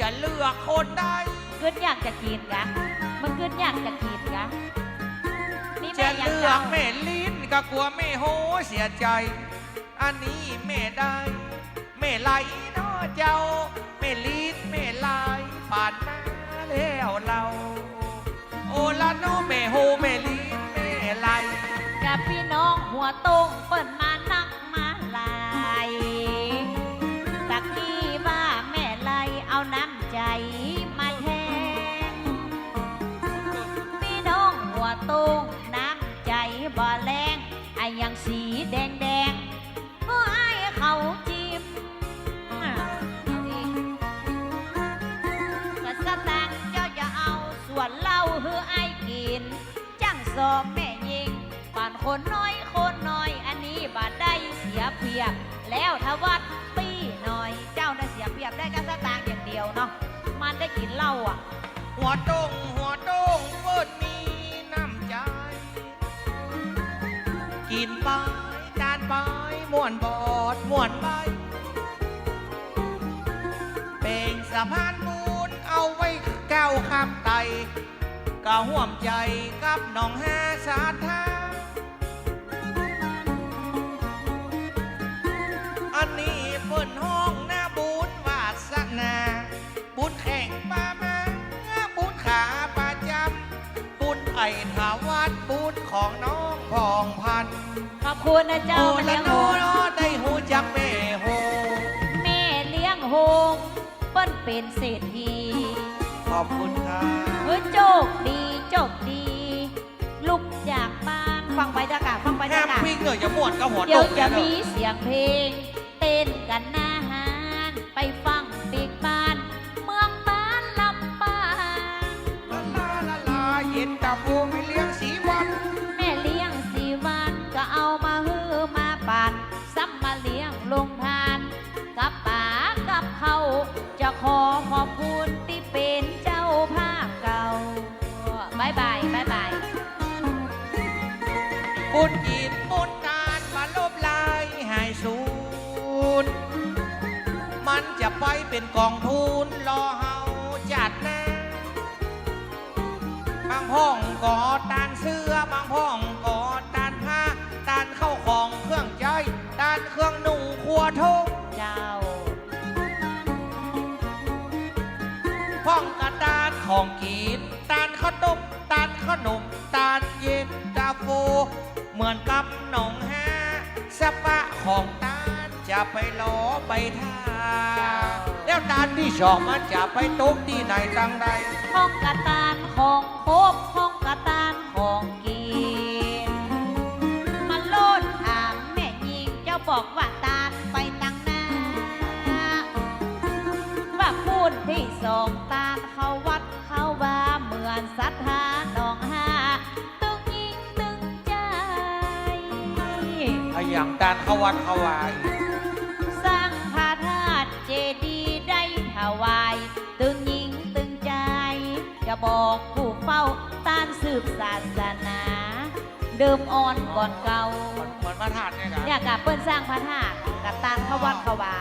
จะเลือกคนใดกึดอยากจะกินกะมันกึดอยากจะกินกะนี่จะแม่อยากเลือเจ้ากแม่ลิ้นก็กลัวแม่โหเสียใจ อันนี้แม่ได้แม่ไหลเนาะเจ้าแม่ลิ้นแม่ไหลผ่านมาแล้วเรา โอละเนาะแม่โหแม่ลิ้นแม่ไหล กับพี่น้องหัวโตงเปิดมานักมา โตงน้ำใจบ่แรงไอ้ยังสีแดงแดงๆก็ไอ้เขาจิ้มอะเอาอีกระสตังเจ้าจะเอาส่วนเหล้าเฮือไอ้กิน จังสอบแม่ยิงป่านคนน้อยคนน้อย อันนี้บาดได้เสียเปียบ แล้วทวัดปีหน่อย เจ้าได้เสียเปียบได้กระสตางอย่างเดียวเนาะมันได้กินเหล้าอะ หัวโต้งหัวโต้งเปิดมี กินไปจานไปม่วนบอดม่วนใบเป็นสะพานบุญเอาไว้ก้าวข้ามไตก็ห่วมใจกับน้องห้าสาทาอันนี้เปิ่นห้องหน้าบุญวาสนาบุญแข่งปามาบุญขาประจำบุญไผ่ถาวัดบุญของน้องพองพันธุ์ คุณนะเจ้าโอ้มาละเลี้ยงโนโฮงโนได้หูจักแม่โฮแม่เลี้ยงโฮงเปิ้นเป็นเศรษฐีขอบคุณครับเออโชคดีโชคดีลุกจากบ้านฟังไปจ้ากะฟังไปแฮจ้ามกะปิ้งเลยอย่าม่วนกับหัวเดี๋ยโตวกจะเนี่ยมีเสียงเพลง เต้นกันหน้าหานไปฟัง เป็นกองทุนรอเฮาจัดแนะบางพ้องก่อตานเสื้อบางพ้องก่อตานผ้าตานเข้าของเครื่องใจตานเครื่องนุ่งครัวทงเจ้าพ้องกระตานของกินตานข้าวต้มตานขนมตานเย็นตาโฟเหมือนกับหนองฮาสปะของตานจะไปล้อไปท่า แล้วตานที่สองมันจะไปตกที่ไหนตั้งใดห้องกระตานของครบห้องกระตานของกินมาโลดถามแม่ยิงเจ้าบอกว่าตาลไปตั้งหน้า ว่าพูดที่สองตาลเขาวัดเขาว่าเหมือนศรัทธาหนองหาตึงยิงตึงใจ ไอ้อย่างตานเขาวัดเขาวายส บอกผู้เฝ้าต้านสืบศาสนา เดิมอ่อนก่อนเก่าเหมือนเหมือนมาถาดเนี่ยนะเนี่ยกับเปิ้นสร้างพระธาตุกับตานเขาวัดเขาวา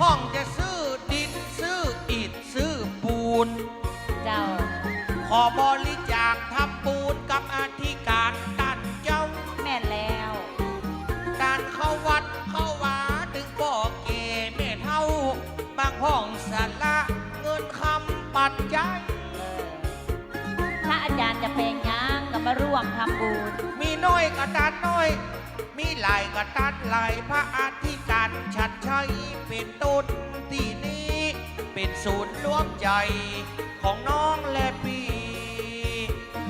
ห้องจะซื้อดินซื้ออิฐซื้อปูน เจ้า ขอบริจาคทำปูนกับอธิการ ระตันน้อย มีหลายกระตันหลายพระอธิการชัดชัยเป็นต้นที่นี้ เป็นศูนย์รวมใจของน้องและพี่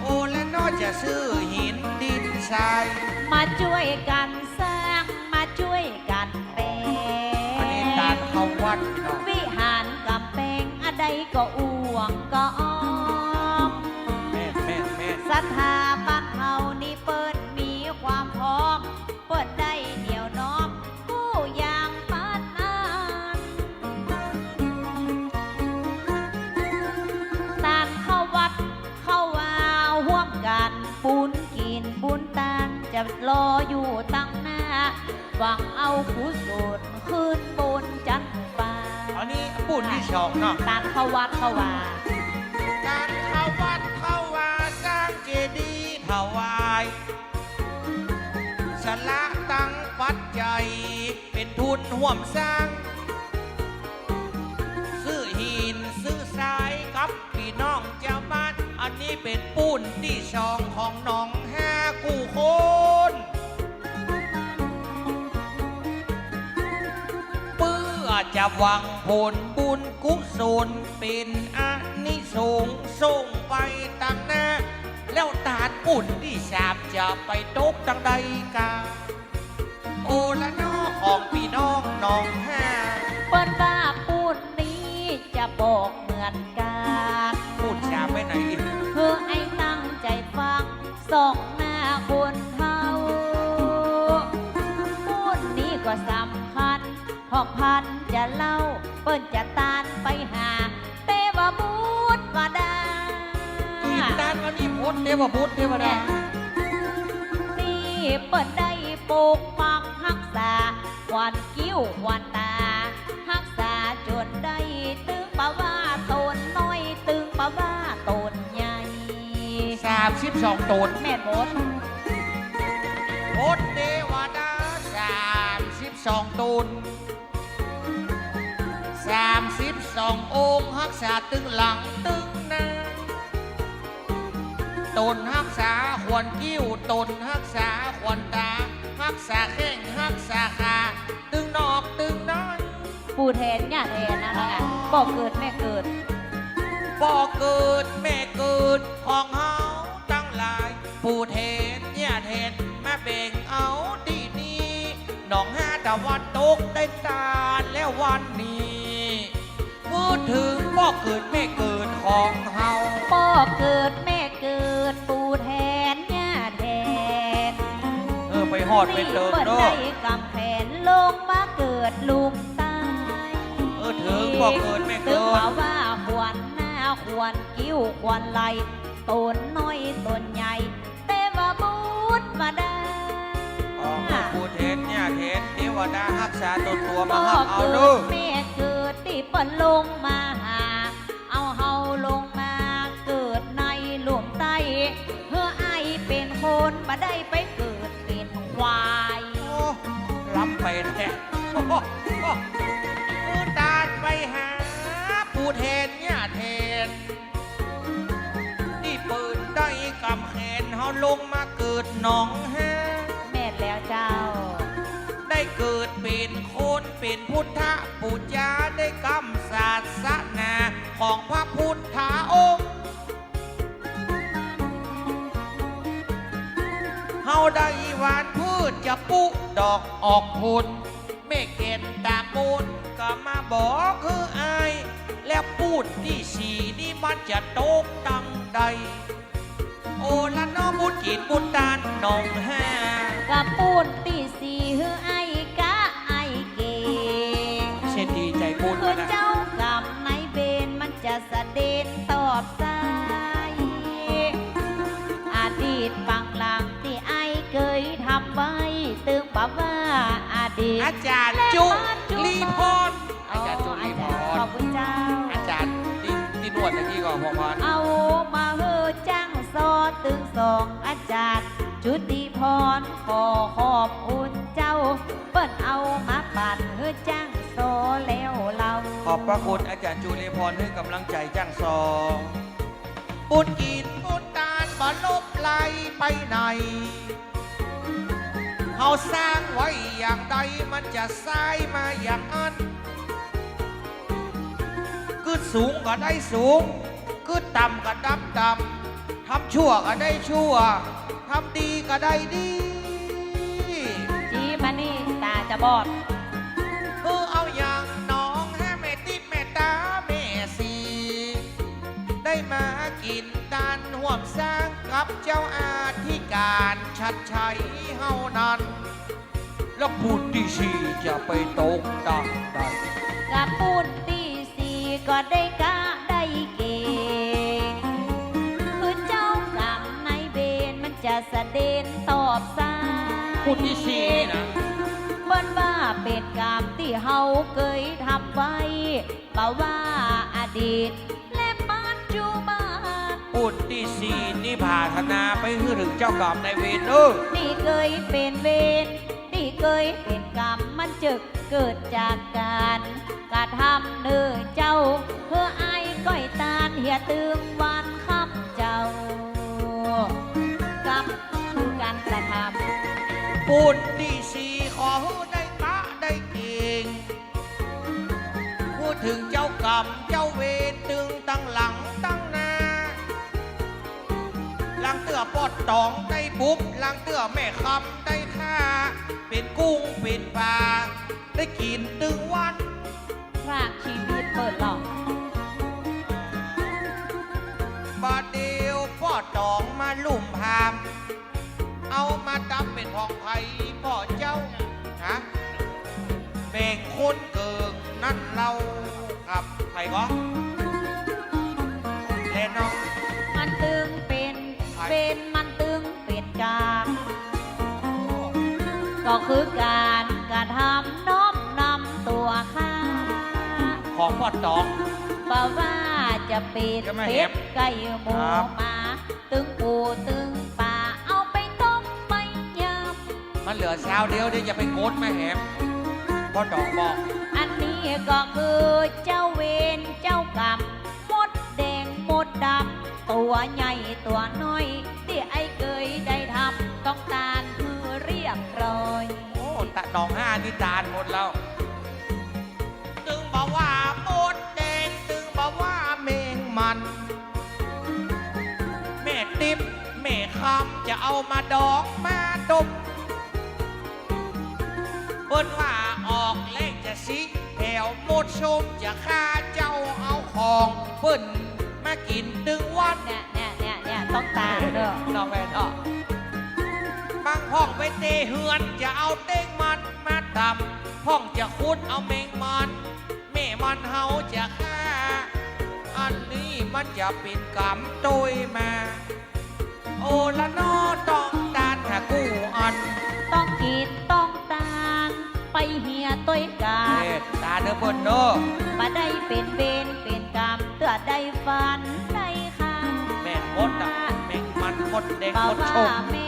โอ้และน้อยจะซื้อหินดินทรายมาช่วยกันสร้างมาช่วยกันแปลอันนี้การเข้าวัดเนาะวิหารกำแพงอะไรก็อ่วงก็อ้อมแม่นแม่นแม่นศรัทธาบ้ รออยู่ตั้งหน้า หวังเอากุศลขึ้นบนจันทร์ฟ้าอันนี้บุปุ่นที่สองเนาะตานเข้าวัดเข้าว่าการเข้าวัดเข้าวาสร้างเจดีย์ถวายสละตังปัจจัยเป็นทุนห่วมสร้าง ซื้อหินซื้อทรายกับพี่น้องเจ้าบ้าน อันนี้เป็นปูนที่สองของหน้องห้ากูโค จะหวังผลบุญกุศลเป็นอานิสงส์ส่งไปตั้งหน้า แล้วตาดปุ่นที่สามจะไปตกตังใดกาโอละน้อของพี่น้องน้องห้าเปิ้นว่าปูนนี้จะบอกเหมือนกันพูดชามไปไหนอีกเพื่อไอ้ตั้งใจฟังสองหน้าคนเท่าพูดนี้ก็สำคัญพอกพันจะ เล่าเปิ้นจะตานไปหาเตว่าบูดว่าได้กินด้านวันนี้พุทธเทวพุทธเทวดานี่เปิ้นได้ปลูกปักรักษาควันกิ้วควันตารักษาจนได้ตึงปะว่าตนน้อยตึงปะว่าตนใหญ่สามสิบสองตนแม่นหมดพุทธเทวดาสามสิบสองตน สามสิบสององค์รักษาตึงหลังตึงหน้าตนรักษาขวนกิ้วตนรักษาขวนตารักษาแข้งรักษาขาตึงนอกตึงน้อยปูแทนย่าแทนนะคะบอกเกิดแม่เกิดบ่เกิดแม่เกิดของเฮาตั้งหลายผู้เทนย่าเทนมาเบ่งเอาดีนี้หนองห้าตะวันตกได้ตาแล้ววันนี้พูด ถึงบ่เกิดแม่เกิดของเฮาพ่อเกิดแม่เกิดปูแทนย่าแทนเออไปหอดไปเติมเปิ้นเนาะได้กำแพนลงมาเกิดลุงตายเออถึงบ่เกิดแม่ถึเกิงดว่าว่าควนหน้าควนกิ้วควนไหลตนน้อยตนใหญ่แต่ว่าบูดมาได้อ๋อผู้เทนเนี่ยเทนเทวดารักษาตัวตัวมาพ่อหักเอาเกิดูดแม่เกิดที่ เปิ้นลงมาหาเอาเฮาลงมาเกิดในหลุมใต้เพื่อไอเป็นคนมาได้ไปเกิดเป็นควายโอ้รับไปแท้โอ้โหผู้ตาไปหาผู้เทนเนี่ยเทนที่ปืนได้กำแขนเฮาลงมาเกิดหนองแฮ เป็นพุทธปูจาได้กำศาสนาของพระพุทธองค์เฮาได้หวานพืชจะปุดอกออกผลเมฆเกณฑ์ตาปูนก็มาบอกคืออาย แล้วพูดที่สีนี่มันจะโตกตังใด โอละน้อบุญจิตบุญตานนองห้า กระปูนตีสี อดีตอาจารย์จุลีพรอาจารย์จุลีพขรอบคุณเจ้า อาจารย์ที่ที่นวดตะกี้ก่อนพอพรเอามาเฮอจ้างซอตึงสองอาจารย์จุติพรขอขอบคุณเจ้า เปิ้นเอามาปั่นเฮอจ้างโซแล้วเรา ขอบพระคุณอาจารย์จุลีพรให้กำลังใจจ้างซอบุญกินบุญตานบลบไหลไปไหน เฮาสร้างไว้อย่างใดมันจะสายมาอย่างนั้นคือสูงก็ได้สูงคือต่ำก็ต่ำต่ำทำชั่วก็ได้ชั่วทำดีก็ได้ดีจีมานี่ตาจะบอดเออเอาอย่างน้องให้แม่ติดแม่ตาแม่สีได้มากินดานห่วมสร้างกับเจ้าอา ธิการชัดชัยเฮานั้น แล้วพูดที่สีจะไปตกดังใดกระปูนตีสีก็ได้กะได้เก่งคือเจ้ากรรมในายเบนมันจะสะเด็นตอบสายพูดที่สีนะเปิ้นว่าเป็นกรรมที่เฮาเคยทำไว้บ่ว่าอดีต ที่สี่นี่พาธนาไปให้ถึงเจ้ากรรมนายเวรเออนี่เคยเป็นเวรนี่เคยเป็นกรรมมันจึกเกิดจากการกระทำเนื้อเจ้าเพื่อไอ้ายก้อยตานเหียตึงวันคำเจ้ากรรมคือการกระทำพูดที่สี่ขอให้ได้ตาได้เก่งพูดถึงเจ้ากรรมเจ้าเวรตึงตั้ง ตื้อปอดตองได้บุบลังเตื้อแม่คำได้ค่า เป็นกุ้งเป็นปลาได้กินตึงวันพรากชีวิตเปิดหลอกบาดเดียวพ่อตองมาลุ่มพาม คือการกระทำน้อมนำตัวข้าของพ่อตอง บ่ว่าจะเป็ดจะมาเป็เห็ดบไก่หมูครับ หมา ตึงปูตึงปลาเอาไปต้มไปยมันเหลือเช้าเดียวเดี๋ยวอย่าไปโกดมาแหมพ่อตองบอกำอันนี้ก็คือเจ้าเวรเจ้ากรรมมดแดงมดดำตัวใหญ่ตัวน้อย อ้ตะดองห้านี่ตานหมดแล้ว ตึงบอกว่าหมดแดงตึงบอกว่าเมงมัน แม่ติ๊บแม่คำจะเอามาดองมาดมเปิ้นว่าออกเลขจะสิแถวหมดชมจะฆ่าเจ้าเอาของเปิ้นมากินตึงวันเนี่ยเนี่ยเนี่ยเนี่ยต้องตามเด้อน้องแม่นอะบางห้องไปเตเฮือนจะเอาเต้ง มันมาทำห้องจะคุดเอาเมงมันแม่มันเฮาจะฆ่า อันนี้มันจะเป็นกรรมโดยมา โอละนอต้องดานหากู้อันต้องกินต้องตางไปเหียต้วยกาเอ็ดตาเด้อเบิ่นเด้อมาได้เป็นเวรเป็นกรรมเตือได้ฟันได้ค่ะแม่นมดอะแม่งมันมดแดงเป่ามดว่าชม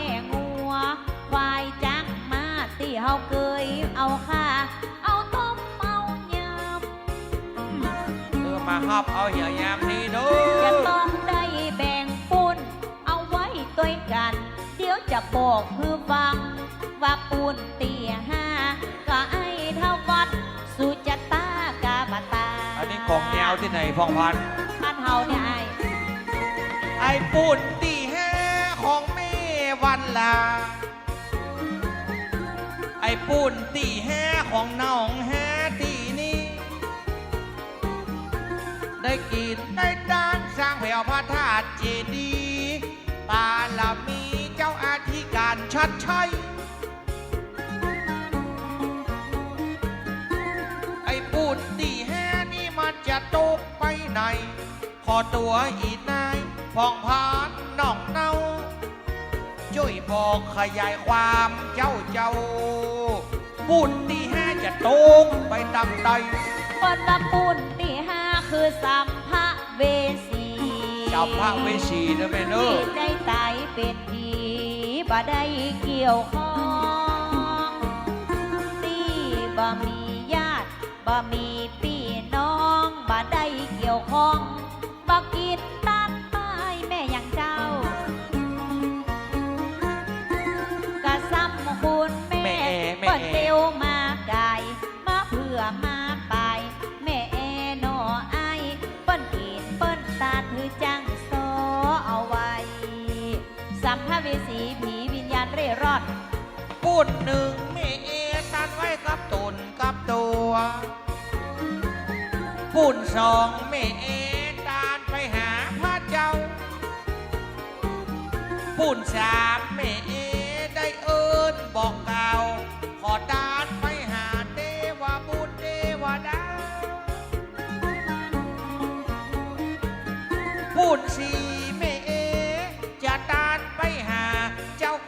ออมาฮับเอาเหี่ยวยามนี้เด้จะอต้องได้แบ่งปุนเอาไว้ด้วยกัน เดี๋ยวจะบอกคือฟัง ว่าปูนเตียห้าก็ไอ้เท่าวัด สุจตากาบตา อันนี้ของแนวที่ไหนพองพันบ้านเฮาเนี่ยไอ้ไอ้ปุ่นตีแห่ของแม่วันลาไอ้ปุ่นตีแห่ของน้องแห่ตี ได้กิน ได้ดานสร้างแผ่วพระธาตุเจดีย์ปาลามีเจ้าอาธิการชัดชัยไอ้ปุ่นตีแห่นี่มันจะตกไปไหนขอตัวอีนายพองพานน้องเนาช่วยบอกขยายความเจ้าเจ้าปุ่นตีแห่จะตกไปตังใดคนละปูนที่ห้า คือสัมภเวสีเจ้าพระเวชีนะแม่เนอที่ได้ตายเป็นผีบ่ได้เกี่ยวข้องที่บ่มีญาติบ่มีพี่น้องบ่ได้เกี่ยวข้องบ่กินตัดือจังโซเอาไว้ สัมภเวสีผีวิญญาณเร่ร่อนปุ่นหนึ่งแม่เอตันไว้กับตนกับตัวปุ่นสองแม่เอตานไปหาพระเจ้าปุ่นสามแม่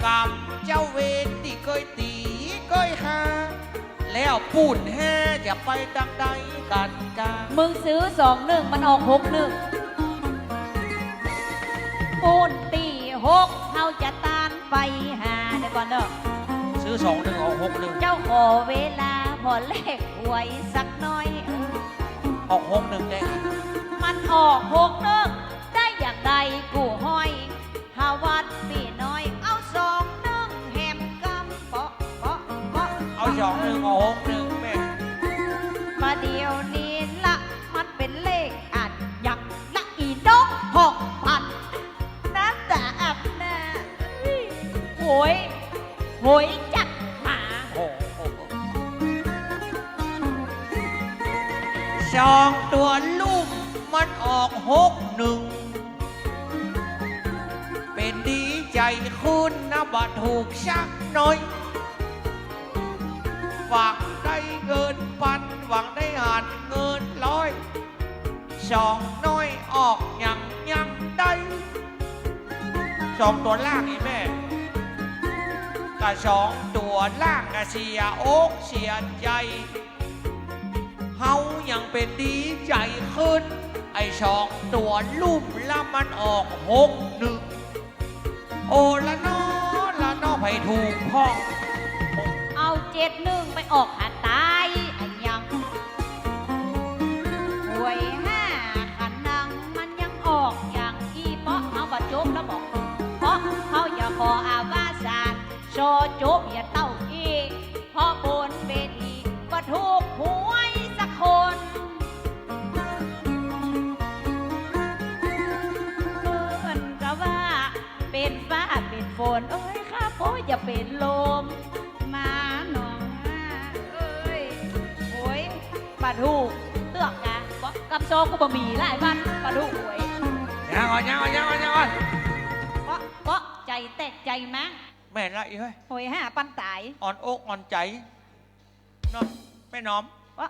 กรรมเจ้าเวรที่เคยตีเคยหาแล้วปูนแห่จะไปดังใดกันจ้ามึงซื้อสองหนึ่งมันออกหกหนึ่งปูนตีหกเขาจะตานไปหาเดี๋ยวก่อนเด้อซื้อสองหนึ่งออกหกหนึ่งเจ้าขอเวลาพอเลขหวยสักหน่อยเออออกหกหนึ่งได้มันออกหกหนึ่งได้อย่างใดกูห้อยหาวัดปีน้อย กหกหนึ่งแม่มาเดียวนี้ละมันเป็นเลขอัดอย่างละอีนกหกพันน้ำตาอับน้าโหยโหยจัดหมาโอ้โหสองตัวลูกมันออกหกหนึ่ง เป็นดีใจคุณนะบัดถูกชักหน่อย หวังได้เงินปันหวังได้หานเงินร้อยสองน้อยออกยังยังได้สองตัวล่างนี่แม่กับสองตัวล่างกับเสียอกเสียใจเฮายังเป็นดีใจขึ้น ไอ้สองตัวลุ่มล้วมันออกหกหนึ่งโอละนอละนอไผถูกพ้อง จ็ดหนึ่งไปออกหาตายไอ้ยังหวยห้าขันนังมันยังออกอย่างอีเพราะเอาบัจบแล้วบอก เพราะเขาอย่าขออาวาสานโชจบอย่าเต้าอีกเพราะบนเวทีก็ถูกหวยสักคนเอิ้นก็ว่าเป็นฟ้าเป็นฝนเอ้ยข้าโพอย่าเป็นลม ปลาทูเตือกกะบอกกำโซก็บะหมี่หลายวันปลาทูหวยยังอ่อนยังอ่อนยังอ่อนยังอ่อนเพราะเพราะใจแตกใจมั้งแม่นละอีเฮ้ยหวยห้าปันตายอ่อนอกอ่อนใจเนาะแม่น้อมเพราะ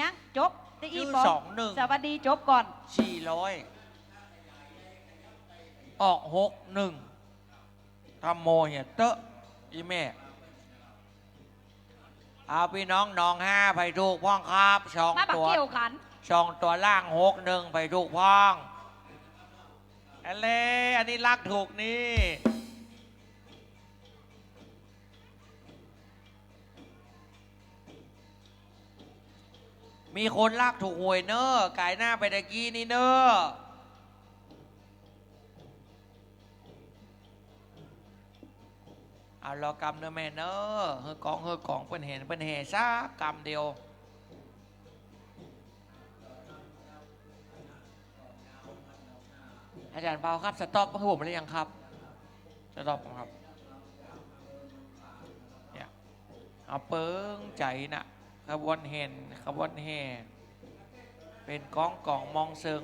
ยังจบได้อีชื่อบอกสองหนึ่งสวัสดีจบก่อน สี่ร้อยออกหกหนึ่งทำโมเหียเตอะอีแม่ เอาพี่น้องน้องห้าไปถูกพ้องครับสองมาบักตัวเกี่ยวขันสองตัวล่างหกหนึ่งไปถูกพ้องอะไรอันนี้ลักถูกนี่มีคนลากถูกหวยเนอะกายหน้าไปตะกี้นี่เนอะ เอารอกรรมเนอะแม่เนอะเฮ้อกองเฮ้อกองเป็นเห็นเป็นเหซะกรรมเดียวอาจารย์เปาครับ สต็อปให้ผมหรือยังครับ สต็อปครับเนี่ยเอาเปิ้งใจนะขบวนเห็นขบวนแห่เป็นกองกล่องมองเซิง